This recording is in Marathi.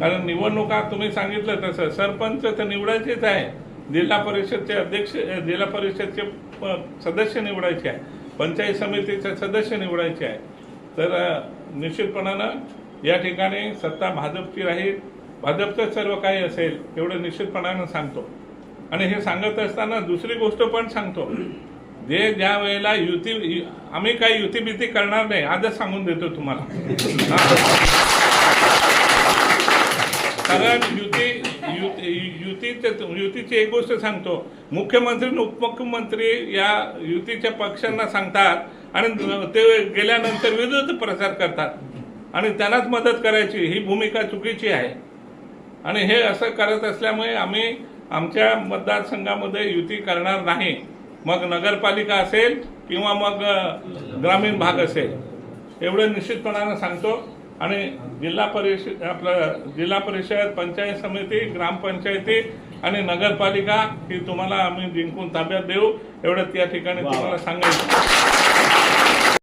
कारण निवडणुका तुम्ही सांगितलं तसं. सरपंच तर निवडायचेच आहे. जिल्हा परिषदचे अध्यक्ष जिल्हा परिषदचे सदस्य निवडायचे आहे. पंचायत समितीचे सदस्य निवडायचे आहे. तर निश्चितपणानं या ठिकाणी सत्ता भाजपची राहील. भाजपचं सर्व काही असेल एवढं निश्चितपणानं सांगतो. आणि हे सांगत असताना दुसरी गोष्ट पण सांगतो. जे ज्या वेळेला युती यु- आम्ही काही युती बिती करणार नाही आजच सांगून देतो तुम्हाला. कारण युती युती युतीची एक गोष्ट सांगतो. मुख्यमंत्री आणि उपमुख्यमंत्री या युतीच्या पक्षांना सांगतात आणि ते गेल्यानंतर विरुद्ध प्रचार करतात. आणि त्यांनाच मदत करायची. ही भूमिका चुकीची आहे. आणि हे असं करत असल्यामुळे आम्ही आमच्या मतदारसंघामध्ये युती करणार नाही. मग नगरपालिका असेल किंवा मग ग्रामीण भाग असेल. एवढं निश्चितपणानं सांगतो. आणि जिल्हा परिषद आपलं जिल्हा परिषद पंचायत समिती ग्रामपंचायती आणि नगरपालिका ही तुम्हाला आम्ही जिंकून ताब्यात देऊ. एवढं त्या ठिकाणी तुम्हाला सांगायचं